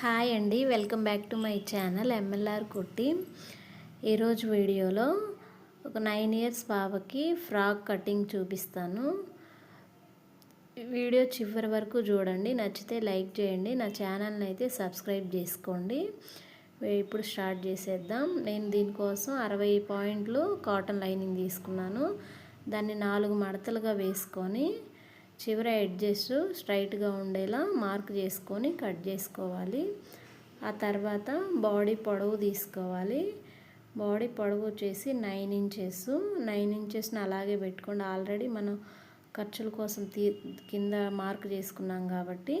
Hi అండి welcome back to my channel MLR Kutti ఈరోజు వీడియోలో ఒక నైన్ ఇయర్స్ పాపకి ఫ్రాక్ కటింగ్ చూపిస్తాను. వీడియో చివరి వరకు చూడండి నచ్చితే లైక్ చేయండి నా ఛానల్ని అయితే సబ్స్క్రైబ్ చేసుకోండి. ఇప్పుడు స్టార్ట్ చేసేద్దాం. నేను దీనికోసం అరవై పాయింట్లు కాటన్ లైనింగ్ తీసుకున్నాను. దాన్ని నాలుగు మడతలుగా వేసుకొని చివర ఎడ్జెస్ స్ట్రైట్గా ఉండేలా మార్క్ చేసుకొని కట్ చేసుకోవాలి. ఆ తర్వాత బాడీ పొడవు తీసుకోవాలి. బాడీ పొడవు వచ్చేసి నైన్ ఇంచెస్. నైన్ ఇంచెస్ని అలాగే పెట్టుకోండి. ఆల్రెడీ మనం ఖర్చుల కోసం తీ కింద మార్క్ చేసుకున్నాం కాబట్టి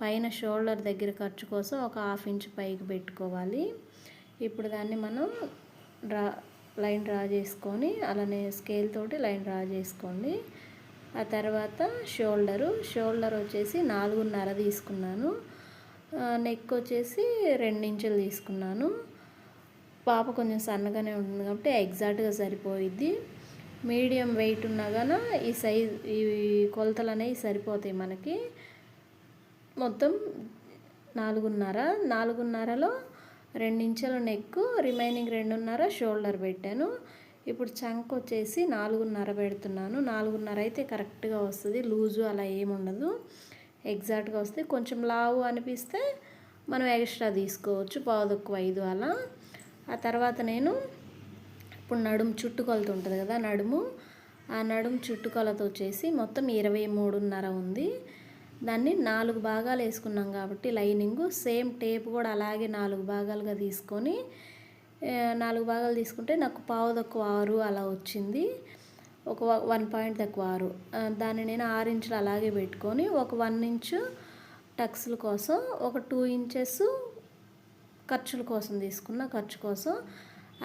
పైన షోల్డర్ దగ్గర ఖర్చు కోసం ఒక హాఫ్ ఇంచ్ పైకి పెట్టుకోవాలి. ఇప్పుడు దాన్ని మనం డ్రా లైన్ డ్రా చేసుకొని అలానే స్కేల్ తోటి లైన్ డ్రా చేసుకోండి. ఆ తర్వాత షోల్డరు. షోల్డర్ వచ్చేసి నాలుగున్నర తీసుకున్నాను. నెక్ వచ్చేసి రెండించులు తీసుకున్నాను. పాప కొంచెం సన్నగానే ఉంటుంది కాబట్టి ఎగ్జాక్ట్గా సరిపోయిద్ది. మీడియం వెయిట్ ఉన్నా కానీ ఈ సైజ్ ఈ కొలతలు అనేవి సరిపోతాయి మనకి. మొత్తం నాలుగున్నర. నాలుగున్నరలో రెండించెల నెక్ రిమైనింగ్ రెండున్నర షోల్డర్ పెట్టాను. ఇప్పుడు చంక్ వచ్చేసి నాలుగున్నర పెడుతున్నాను. నాలుగున్నర అయితే కరెక్ట్గా వస్తుంది. లూజు అలా ఏముండదు ఎగ్జాక్ట్గా వస్తే కొంచెం లావు అనిపిస్తే మనం ఎక్స్ట్రా తీసుకోవచ్చు. పావుదొక్కు ఐదు అలా. ఆ తర్వాత నేను ఇప్పుడు నడుము చుట్టుకొలత ఉంటుంది కదా నడుము. ఆ నడుము చుట్టుకొలత వచ్చేసి మొత్తం ఇరవై మూడున్నర ఉంది. దాన్ని నాలుగు భాగాలు వేసుకున్నాం కాబట్టి లైనింగ్. సేమ్ టేప్ కూడా అలాగే నాలుగు భాగాలుగా తీసుకొని నాలుగు భాగాలు తీసుకుంటే నాకు పావు తక్కువ ఆరు అలా వచ్చింది. ఒక వన్ పాయింట్ తక్కువ ఆరు. దాన్ని నేను ఆరు ఇంచులు అలాగే పెట్టుకొని ఒక వన్ ఇంచు టక్స్ల కోసం ఒక టూ ఇంచెస్ ఖర్చుల కోసం తీసుకున్న ఖర్చు కోసం.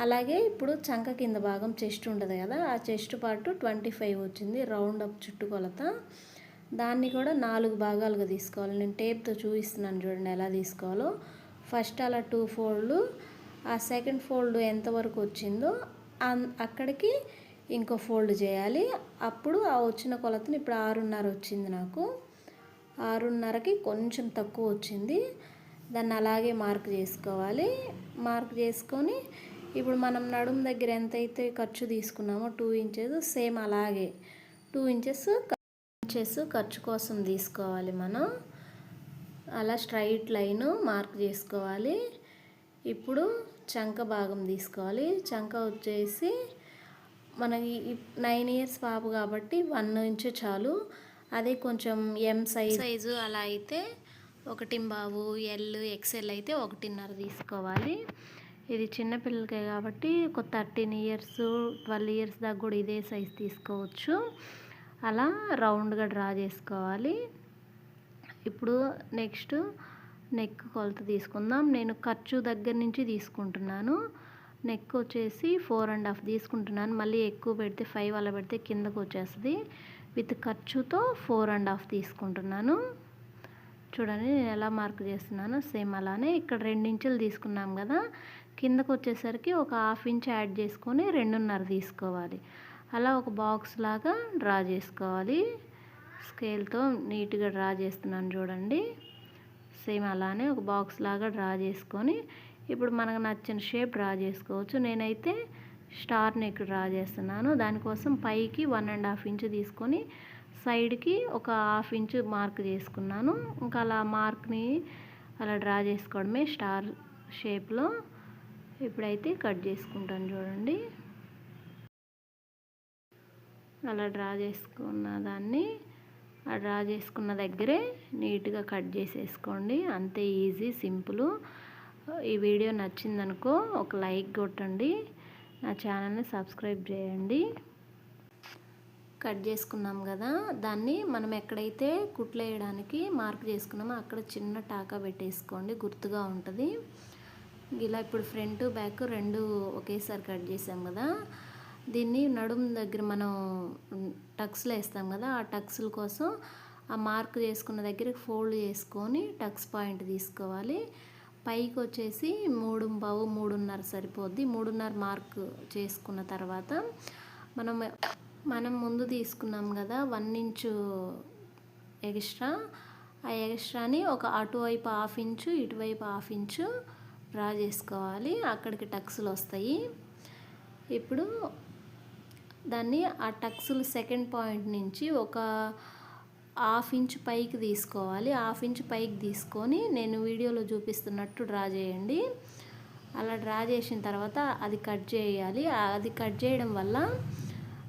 అలాగే ఇప్పుడు చంక కింద భాగం చెస్ట్ ఉంటుంది కదా ఆ చెస్ట్ పాటు ట్వంటీ ఫైవ్ వచ్చింది రౌండ్ అప్ చుట్టుకొలత. దాన్ని కూడా నాలుగు భాగాలుగా తీసుకోవాలి. నేను టేప్తో చూపిస్తున్నాను చూడండి ఎలా తీసుకోవాలో. ఫస్ట్ అలా టూ ఫోల్డ్లు ఆ సెకండ్ ఫోల్డ్ ఎంతవరకు వచ్చిందో అక్కడికి ఇంకో ఫోల్డ్ చేయాలి. అప్పుడు ఆ వచ్చిన కొలతని ఇప్పుడు ఆరున్నర వచ్చింది నాకు. ఆరున్నరకి కొంచెం తక్కువ వచ్చింది. దాన్ని అలాగే మార్క్ చేసుకోవాలి. మార్క్ చేసుకొని ఇప్పుడు మనం నడుము దగ్గర ఎంతైతే ఖర్చు తీసుకున్నామో టూ ఇంచెస్ సేమ్ అలాగే. టూ ఇంచెస్ ఇంచెస్ ఖర్చు కోసం తీసుకోవాలి మనం. అలా స్ట్రైట్ లైన్ మార్క్ చేసుకోవాలి. ఇప్పుడు చంక భాగం తీసుకోవాలి. చంక వచ్చేసి మనకి నైన్ ఇయర్స్ పాపు కాబట్టి వన్ ఇంచు చాలు. అదే కొంచెం ఎం సైజ్ సైజు అలా అయితే ఒకటి బాబు ఎల్ ఎక్సెల్ అయితే ఒకటిన్నర తీసుకోవాలి. ఇది చిన్నపిల్లలకే కాబట్టి ఒక థర్టీన్ ఇయర్స్ ట్వెల్వ్ ఇయర్స్ దాకా కూడా ఇదే సైజ్ తీసుకోవచ్చు. అలా రౌండ్గా డ్రా చేసుకోవాలి. ఇప్పుడు నెక్స్ట్ నెక్ కొలత తీసుకుందాం. నేను ఖర్చు దగ్గర నుంచి తీసుకుంటున్నాను. నెక్ వచ్చేసి ఫోర్ అండ్ హాఫ్ తీసుకుంటున్నాను. మళ్ళీ ఎక్కువ పెడితే ఫైవ్ అలా పెడితే కిందకు వచ్చేస్తుంది. విత్ ఖర్చుతో ఫోర్ అండ్ హాఫ్ తీసుకుంటున్నాను. చూడండి నేను ఎలా మార్క్ చేస్తున్నాను సేమ్ అలానే ఇక్కడ రెండించులు తీసుకున్నాం కదా. కిందకు వచ్చేసరికి ఒక హాఫ్ ఇంచ్ యాడ్ చేసుకొని రెండున్నర తీసుకోవాలి. అలా ఒక బాక్స్ లాగా డ్రా చేసుకోవాలి. స్కేల్తో నీట్గా డ్రా చేస్తున్నాను చూడండి. సేమ్ అలానే ఒక బాక్స్ లాగా డ్రా చేసుకొని ఇప్పుడు మనకు నచ్చిన షేప్ డ్రా చేసుకోవచ్చు. నేనైతే స్టార్ నెక్ డ్రా చేస్తున్నాను. దానికోసం పైకి వన్ అండ్ హాఫ్ ఇంచ్ తీసుకొని సైడ్కి ఒక హాఫ్ ఇంచ్ మార్క్ చేసుకున్నాను. ఇంకా అలా మార్క్ని అలా డ్రా చేసుకోవడమే స్టార్ షేప్లో ఇప్పుడైతే కట్ చేసుకుంటాను చూడండి. అలా డ్రా చేసుకున్న దాన్ని డ్రా చేసుకున్న దగ్గరే నీట్గా కట్ చేసేసుకోండి. అంతే ఈజీ సింపుల్. ఈ వీడియో నచ్చిందనుకో ఒక లైక్ కొట్టండి. నా ఛానల్ని సబ్స్క్రైబ్ చేయండి. కట్ చేసుకున్నాం కదా దాన్ని మనం ఎక్కడైతే కుట్లేయడానికి మార్క్ చేసుకున్నామో అక్కడ చిన్న టాకా పెట్టేసుకోండి. గుర్తుగా ఉంటుంది. ఇలా ఇప్పుడు ఫ్రంట్ బ్యాక్ రెండు ఒకేసారి కట్ చేసాం కదా దీన్ని నడుము దగ్గర మనం టక్స్లో వేస్తాం కదా ఆ టక్స్ల కోసం ఆ మార్క్ చేసుకున్న దగ్గర ఫోల్డ్ చేసుకొని టక్స్ పాయింట్ తీసుకోవాలి. పైకి వచ్చేసి మూడు బావు మూడున్నర సరిపోద్ది. మూడున్నర మార్క్ చేసుకున్న తర్వాత మనం మనం ముందు తీసుకున్నాం కదా వన్ ఇంచు ఎగిస్ట్రా ఆ ఎగిస్ట్రాని ఒక అటువైపు హాఫ్ ఇంచు ఇటువైపు హాఫ్ ఇంచు డ్రా చేసుకోవాలి. అక్కడికి టక్స్లు వస్తాయి. ఇప్పుడు దాన్ని ఆ టక్స్లు సెకండ్ పాయింట్ నుంచి ఒక హాఫ్ ఇంచ్ పైకి తీసుకోవాలి. హాఫ్ ఇంచ్ పైకి తీసుకొని నేను వీడియోలో చూపిస్తున్నట్టు డ్రా చేయండి. అలా డ్రా చేసిన తర్వాత అది కట్ చేయాలి. అది కట్ చేయడం వల్ల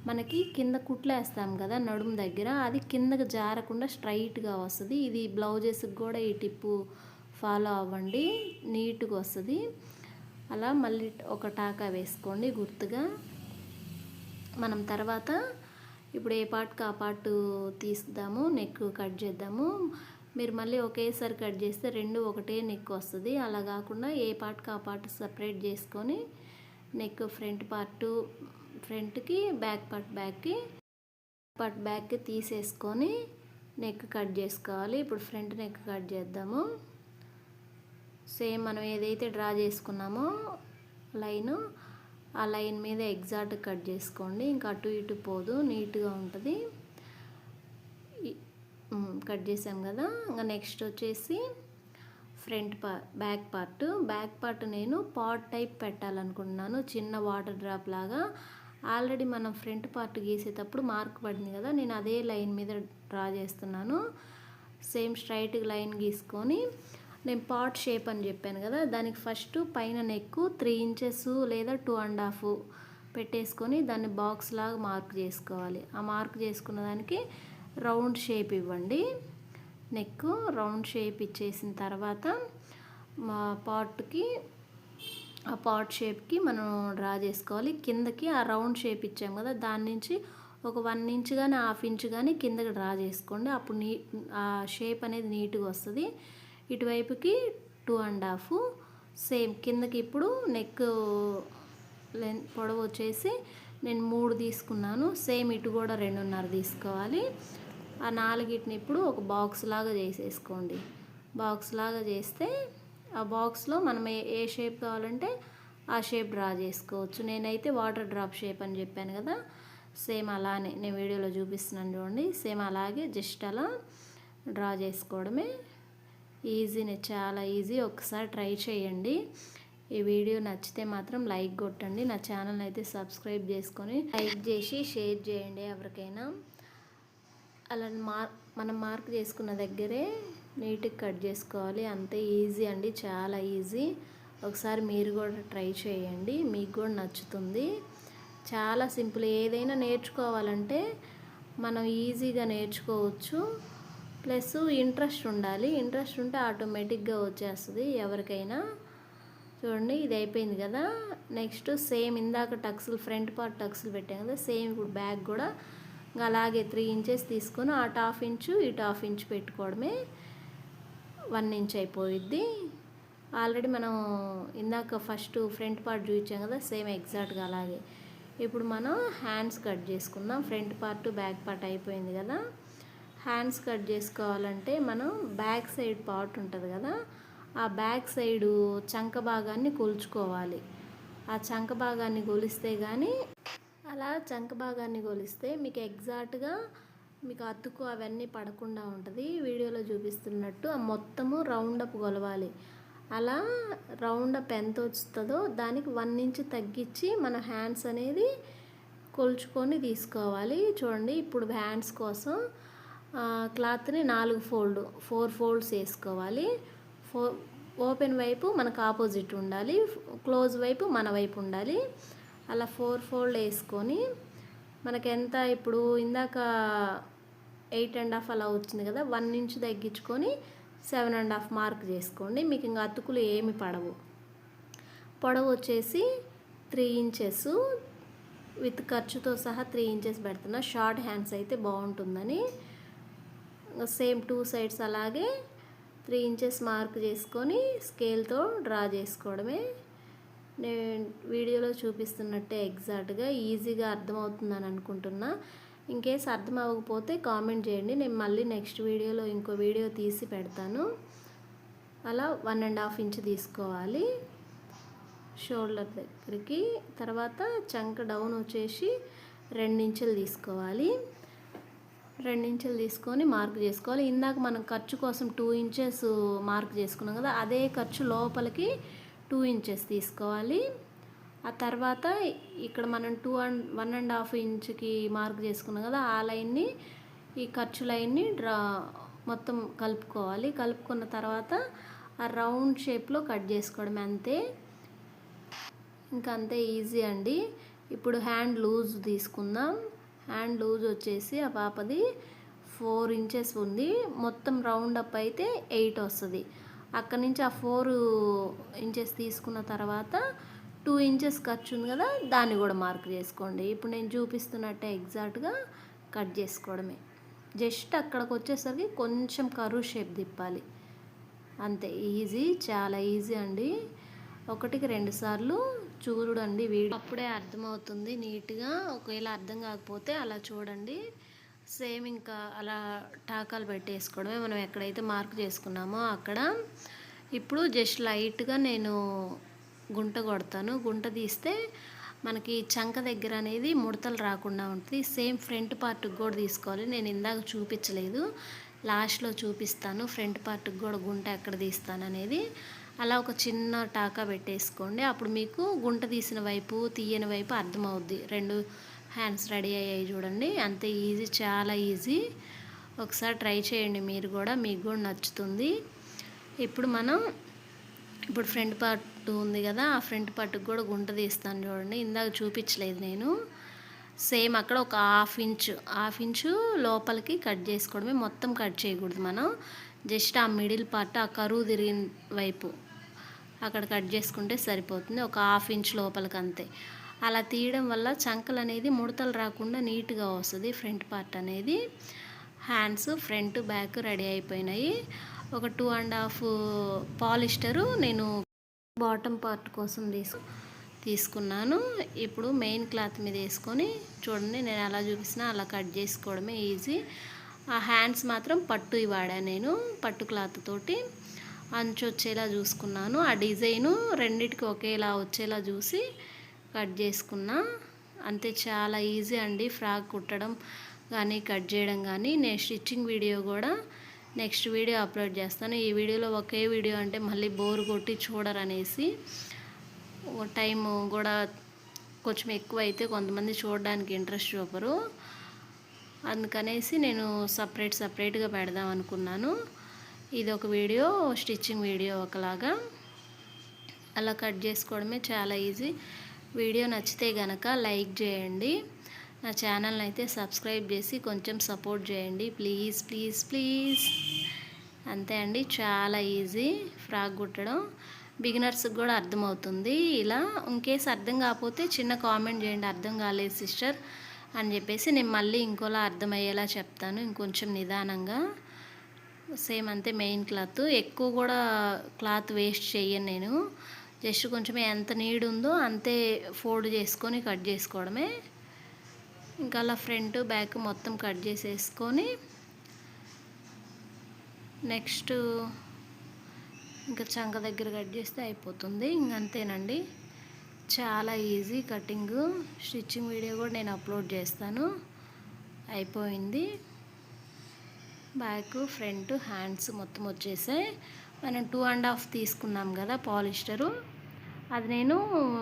మనకి కింద కుట్లేస్తాం కదా నడుము దగ్గర. అది కిందకి జారకుండా స్ట్రైట్గా వస్తుంది. ఇది బ్లౌజెస్కి కూడా ఈ టిప్పు ఫాలో అవ్వండి. నీట్గా వస్తుంది. అలా మళ్ళీ ఒక టాకా వేసుకోండి గుర్తుగా. మనం తర్వాత ఇప్పుడు ఏ పార్ట్కి ఆ పార్ట్ తీస్తాము నెక్ కట్ చేద్దాము. మీరు మళ్ళీ ఒకేసారి కట్ చేస్తే రెండు ఒకటే నెక్ వస్తుంది. అలా కాకుండా ఏ పార్ట్కి ఆ పార్ట్ సపరేట్ చేసుకొని నెక్ ఫ్రంట్ పార్ట్ ఫ్రంట్కి బ్యాక్ పార్ట్ బ్యాక్కి పార్ట్ బ్యాక్కి తీసేసుకొని నెక్ కట్ చేసుకోవాలి. ఇప్పుడు ఫ్రంట్ నెక్ కట్ చేద్దాము. సేమ్ మనం ఏదైతే డ్రా చేసుకున్నామో లైను ఆ లైన్ మీద ఎగ్జాక్ట్ కట్ చేసుకోండి. ఇంకా అటు ఇటు పోదు. నీట్గా ఉంటుంది. కట్ చేసాం కదా. ఇంకా నెక్స్ట్ వచ్చేసి ఫ్రంట్ పా బ్యాక్ పార్ట్. బ్యాక్ పార్ట్ నేను పాట్ టైప్ పెట్టాలనుకుంటున్నాను. చిన్న వాటర్ డ్రాప్ లాగా. ఆల్రెడీ మనం ఫ్రంట్ పార్ట్ గీసేటప్పుడు మార్క్ పడింది కదా. నేను అదే లైన్ మీద డ్రా చేస్తున్నాను. సేమ్ స్ట్రైట్ లైన్ గీసుకొని నేను పాట్ షేప్ అని చెప్పాను కదా దానికి ఫస్ట్ పైన నెక్కు త్రీ ఇంచెస్ లేదా టూ అండ్ హాఫ్ పెట్టేసుకొని దాన్ని బాక్స్ లాగా మార్క్ చేసుకోవాలి. ఆ మార్క్ చేసుకున్న దానికి రౌండ్ షేప్ ఇవ్వండి. నెక్ రౌండ్ షేప్ ఇచ్చేసిన తర్వాత మా పాట్కి ఆ పాట్ షేప్కి మనం డ్రా చేసుకోవాలి. కిందకి ఆ రౌండ్ షేప్ ఇచ్చాం కదా దాని నుంచి ఒక వన్ ఇంచ్ కానీ హాఫ్ ఇంచ్ కానీ కిందకి డ్రా చేసుకోండి. అప్పుడు నీ ఆ షేప్ అనేది నీట్గా వస్తుంది. ఇటువైపుకి టూ అండ్ హాఫ్. సేమ్ కిందకి ఇప్పుడు నెక్ లెన్ పొడవు వచ్చేసి నేను మూడు తీసుకున్నాను. సేమ్ ఇటు కూడా రెండున్నర తీసుకోవాలి. ఆ నాలుగిటిని ఇప్పుడు ఒక బాక్స్ లాగా చేసేసుకోండి. బాక్స్ లాగా చేస్తే ఆ బాక్స్లో మనం ఏ ఏ షేప్ కావాలంటే ఆ షేప్ డ్రా చేసుకోవచ్చు. నేనైతే వాటర్ డ్రాప్ షేప్ అని చెప్పాను కదా. సేమ్ అలానే నేను వీడియోలో చూపిస్తున్నాను చూడండి. సేమ్ అలాగే జస్ట్ అలా డ్రా చేసుకోవడమే ఈజీనే చాలా ఈజీ. ఒకసారి ట్రై చేయండి. ఈ వీడియో నచ్చితే మాత్రం లైక్ కొట్టండి. నా ఛానల్ అయితే సబ్స్క్రైబ్ చేసుకొని లైక్ చేసి షేర్ చేయండి ఎవరికైనా. అలా మార్ మనం మార్క్ చేసుకున్న దగ్గరే నీట్గా కట్ చేసుకోవాలి. అంతే ఈజీ అండి చాలా ఈజీ. ఒకసారి మీరు కూడా ట్రై చేయండి. మీకు కూడా నచ్చుతుంది. చాలా సింపుల్. ఏదైనా నేర్చుకోవాలంటే మనం ఈజీగా నేర్చుకోవచ్చు. ప్లస్ ఇంట్రెస్ట్ ఉండాలి. ఇంట్రెస్ట్ ఉంటే ఆటోమేటిక్గా వచ్చేస్తుంది ఎవరికైనా. చూడండి ఇది అయిపోయింది కదా. నెక్స్ట్ సేమ్ ఇందాక టక్స్లు ఫ్రంట్ పార్ట్ టక్స్లు పెట్టాం కదా సేమ్ ఇప్పుడు బ్యాగ్ కూడా అలాగే త్రీ ఇంచెస్ తీసుకొని అటు హాఫ్ ఇంచు ఇటు హాఫ్ ఇంచు పెట్టుకోవడమే వన్ ఇంచ్ అయిపోయిద్ది. ఆల్రెడీ మనం ఇందాక ఫస్ట్ ఫ్రంట్ పార్ట్ చూపించాం కదా సేమ్ ఎగ్జాక్ట్గా అలాగే. ఇప్పుడు మనం హ్యాండ్స్ కట్ చేసుకుందాం. ఫ్రంట్ పార్ట్ బ్యాక్ పార్ట్ అయిపోయింది కదా. హ్యాండ్స్ కట్ చేసుకోవాలంటే మనం బ్యాక్ సైడ్ పార్ట్ ఉంటుంది కదా ఆ బ్యాక్ సైడు చంక భాగాన్ని కొలుచుకోవాలి. ఆ చంక భాగాన్ని కొలిస్తే కానీ అలా చంక భాగాన్ని కొలిస్తే మీకు ఎగ్జాక్ట్గా మీకు అతుకు అవన్నీ పడకుండా ఉంటుంది. వీడియోలో చూపిస్తున్నట్టు ఆ మొత్తము రౌండప్ కొలవాలి. అలా రౌండప్ ఎంత వస్తుందో దానికి వన్ ఇంచ్ తగ్గించి మన హ్యాండ్స్ అనేది కొలుచుకొని తీసుకోవాలి. చూడండి ఇప్పుడు హ్యాండ్స్ కోసం క్లాత్ని నాలుగు ఫోల్డ్ ఫోర్ ఫోల్డ్స్ వేసుకోవాలి. ఫో ఓపెన్ వైపు మనకు ఆపోజిట్ ఉండాలి క్లోజ్ వైపు మన వైపు ఉండాలి. అలా ఫోర్ ఫోల్డ్ వేసుకొని మనకి ఎంత ఇప్పుడు ఇందాక ఎయిట్ అండ్ హాఫ్ అలా వచ్చింది కదా వన్ ఇంచ్ తగ్గించుకొని సెవెన్ అండ్ హాఫ్ మార్క్ చేసుకోండి. మీకు ఇంకా అతుకులు ఏమి పడవు. పొడవు వచ్చేసి త్రీ ఇంచెస్. విత్ ఖర్చుతో సహా త్రీ ఇంచెస్ పెడుతున్నా. షార్ట్ హ్యాండ్స్ అయితే బాగుంటుందని. సేమ్ టూ సైడ్స్ అలాగే త్రీ ఇంచెస్ మార్క్ చేసుకొని స్కేల్తో డ్రా చేసుకోవడమే. నేను వీడియోలో చూపిస్తున్నట్టే ఎగ్జాక్ట్గా ఈజీగా అర్థమవుతుందని అనుకుంటున్నా. ఇన్ కేస్ అర్థం అవ్వకపోతే కామెంట్ చేయండి. నేను మళ్ళీ నెక్స్ట్ వీడియోలో ఇంకో వీడియో తీసి పెడతాను. అలా వన్ అండ్ హాఫ్ ఇంచ్ తీసుకోవాలి. షోల్డర్ దగ్గరికి. తర్వాత చంక డౌన్ వచ్చేసి రెండు ఇంచులు తీసుకోవాలి. రెండు ఇంచులు తీసుకొని మార్క్ చేసుకోవాలి. ఇందాక మనం ఖర్చు కోసం టూ ఇంచెస్ మార్క్ చేసుకున్నాం కదా అదే ఖర్చు లోపలికి టూ ఇంచెస్ తీసుకోవాలి. ఆ తర్వాత ఇక్కడ మనం two and one and half ఇంచ్కి mark చేసుకున్నాం కదా ఆ లైన్ని ఈ ఖర్చు లైన్ని డ్రా మొత్తం కలుపుకోవాలి. కలుపుకున్న తర్వాత ఆ రౌండ్ షేప్లో కట్ చేసుకోవడం అంతే. ఇంకా అంతే ఈజీ అండి. ఇప్పుడు హ్యాండ్ లూజ్ తీసుకుందాం. హ్యాండ్ లూజ్ వచ్చేసి ఆ పాపది ఫోర్ ఇంచెస్ ఉంది. మొత్తం రౌండ్ అప్ అయితే ఎయిట్ వస్తుంది. అక్కడి నుంచి ఆ ఫోర్ ఇంచెస్ తీసుకున్న తర్వాత టూ ఇంచెస్ ఖర్చు ఉంది కదా దాన్ని కూడా మార్క్ చేసుకోండి. ఇప్పుడు నేను చూపిస్తున్నట్టే ఎగ్జాక్ట్గా కట్ చేసుకోవడమే. జస్ట్ అక్కడికి వచ్చేసరికి కొంచెం కరువు షేప్ తిప్పాలి. అంతే ఈజీ చాలా ఈజీ అండి. ఒకటికి రెండు సార్లు చూడండి వీడియో. అప్పుడే అర్థమవుతుంది నీట్గా ఒకవేళ అర్థం కాకపోతే అలా చూడండి. సేమ్ ఇంకా అలా టాకాలు పెట్టేసుకోవడమే. మనం ఎక్కడైతే మార్క్ చేసుకున్నామో అక్కడ. ఇప్పుడు జస్ట్ లైట్గా నేను గుంట కొడతాను. గుంట తీస్తే మనకి చంక దగ్గర అనేది ముడతలు రాకుండా ఉంటుంది. సేమ్ ఫ్రంట్ పార్ట్కి కూడా తీసుకోవాలి. నేను ఇందాక చూపించలేదు. లాస్ట్లో చూపిస్తాను. ఫ్రంట్ పార్ట్కి కూడా గుంట ఎక్కడ తీస్తాను అనేది. అలా ఒక చిన్న టాకా పెట్టేసుకోండి. అప్పుడు మీకు గుంట తీసిన వైపు తీయని వైపు అర్థమవుద్ది. రెండు హ్యాండ్స్ రెడీ అయ్యాయి చూడండి. అంతే ఈజీ చాలా ఈజీ ఒకసారి ట్రై చేయండి మీరు కూడా. మీకు కూడా నచ్చుతుంది. ఇప్పుడు మనం ఇప్పుడు ఫ్రంట్ పార్ట్ ఉంది కదా ఆ ఫ్రంట్ పార్ట్కి కూడా గుంట తీస్తాను చూడండి. ఇందాక చూపించలేదు నేను. సేమ్ అక్కడ ఒక హాఫ్ ఇంచు హాఫ్ ఇంచు లోపలికి కట్ చేసుకోవడమే. మొత్తం కట్ చేయకూడదు మనం. జస్ట్ ఆ మిడిల్ పార్ట్ ఆ కరువు తిరిగిన వైపు. అక్కడ కట్ చేసుకుంటే సరిపోతుంది. ఒక హాఫ్ ఇంచ్ లోపలికి అంతే అలా తీయడం వల్ల చంకలు అనేది ముడతలు రాకుండా నీట్గా వస్తుంది. ఫ్రంట్ పార్ట్ అనేది హ్యాండ్స్ ఫ్రంట్ బ్యాక్ రెడీ అయిపోయినాయి. ఒక టూ అండ్ హాఫ్ పాలిస్టరు నేను బాటమ్ పార్ట్ కోసం తీసు తీసుకున్నాను. ఇప్పుడు మెయిన్ క్లాత్ మీద వేసుకొని చూడండి నేను ఎలా చూపిస్తున్నా అలా కట్ చేసుకోవడమే ఈజీ. ఆ హ్యాండ్స్ మాత్రం పట్టు వాడాను నేను పట్టు క్లాత్ తోటి. అంచు వచ్చేలా చూసుకున్నాను. ఆ డిజైను రెండిటికి ఒకేలా వచ్చేలా చూసి కట్ చేసుకున్నా. అంతే చాలా ఈజీ అండి ఫ్రాక్ కుట్టడం కానీ కట్ చేయడం కానీ నేను స్టిచ్చింగ్ వీడియో కూడా నెక్స్ట్ వీడియో అప్లోడ్ చేస్తాను. ఈ వీడియోలో ఒకే వీడియో అంటే మళ్ళీ బోర్ కొట్టి చూడరనేసి టైం కూడా కొంచెం ఎక్కువ అయితే కొంతమంది చూడడానికి ఇంట్రెస్ట్ చూపరు. అందుకనేసి నేను సపరేట్ సపరేట్గా పెడదాం అనుకున్నాను. ఇది ఒక వీడియో స్టిచ్చింగ్ వీడియో ఒకలాగా. అలా కట్ చేసుకోవడమే చాలా ఈజీ. వీడియో నచ్చితే గనక లైక్ చేయండి. నా ఛానల్ని అయితే సబ్స్క్రైబ్ చేసి కొంచెం సపోర్ట్ చేయండి. Please please please. అంతే అండి చాలా ఈజీ ఫ్రాక్ కుట్టడం. బిగినర్స్కి కూడా అర్థమవుతుంది. ఇలా ఇంకేస్ అర్థం కాకపోతే చిన్న కామెంట్ చేయండి. అర్థం కాలేదు సిస్టర్ అని చెప్పేసి నేను మళ్ళీ ఇంకోలా అర్థమయ్యేలా చెప్తాను. ఇంకొంచెం నిదానంగా. సేమ్ అంతే మెయిన్ క్లాత్. ఎక్కువ కూడా క్లాత్ వేస్ట్ చేయను నేను. జస్ట్ కొంచెం ఎంత నీడ్ ఉందో అంతే ఫోల్డ్ చేసుకొని కట్ చేసుకోవడమే. ఇంకా అలా ఫ్రంట్ బ్యాక్ మొత్తం కట్ చేసేసుకొని నెక్స్ట్ ఇంకా చంక దగ్గర కట్ చేస్తే అయిపోతుంది. ఇంకంతేనండి చాలా ఈజీ కటింగ్. స్టిచ్చింగ్ వీడియో కూడా నేను అప్లోడ్ చేస్తాను. అయిపోయింది. బ్యాక్ ఫ్రంట్ హ్యాండ్స్ మొత్తం వచ్చేసాయి మనం టూ అండ్ హాఫ్ తీసుకున్నాం కదా పాలిస్టరు. అది నేను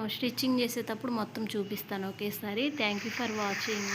స్టిచ్చింగ్ చేసేటప్పుడు మొత్తం చూపిస్తాను ఒకేసారి. Thank you for watching.